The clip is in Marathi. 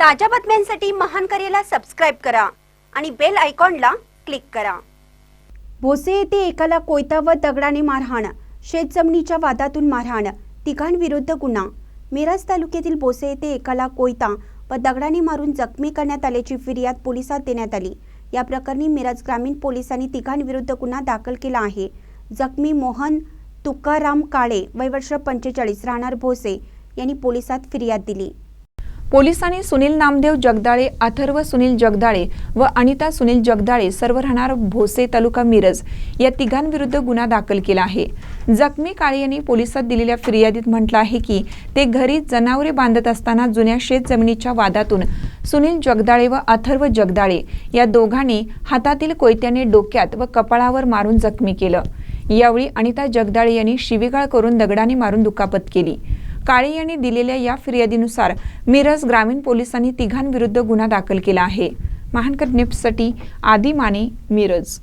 ताज्या बातम्यांसाठी महान करेला सबस्क्राईब करा आणि बेल आयकॉनला क्लिक करा. भोसे येथे एकाला कोयता व दगडाने मारहाण शेतजमिनीच्या वादातून मारहाण तिघांविरुद्ध गुन्हा. मिरज तालुक्यातील भोसे येथे एकाला कोयता व दगडाने मारून जखमी करण्यात आल्याची फिर्याद पोलिसात देण्यात आली. या प्रकरणी मिरज ग्रामीण पोलिसांनी तिघांविरुद्ध गुन्हा दाखल केला आहे. जखमी मोहन तुकाराम काळे वय वर्ष पंचेचाळीस राहणार भोसे यांनी पोलिसात फिर्याद दिली. पोलिसांनी सुनील नामदेव जगदाळे अथर्व सुनील जगदाळे व अनिता सुनील जगदाळे सर्व राहणार भोसे तालुका मिरज या तिघांविरुद्ध गुन्हा दाखल केला आहे. जखमी काळे यांनी पोलिसात दिलेल्या फिर्यादीत म्हटलं आहे की ते घरी जनावरे बांधत असताना जुन्या शेत जमिनीच्या वादातून सुनील जगदाळे व अथर्व जगदाळे या दोघांनी हातातील कोयत्याने डोक्यात व कपाळावर मारून जखमी केलं. यावेळी अनिता जगदाळे यांनी शिवीगाळ करून दगडाने मारून दुखापत केली. काळे यांनी दिलेल्या या फिर्यादीनुसार मिरज ग्रामीण पोलिसांनी तिघांविरुद्ध गुन्हा दाखल केला आहे. महानकर निफ्टसाठी आदी माने मिरज.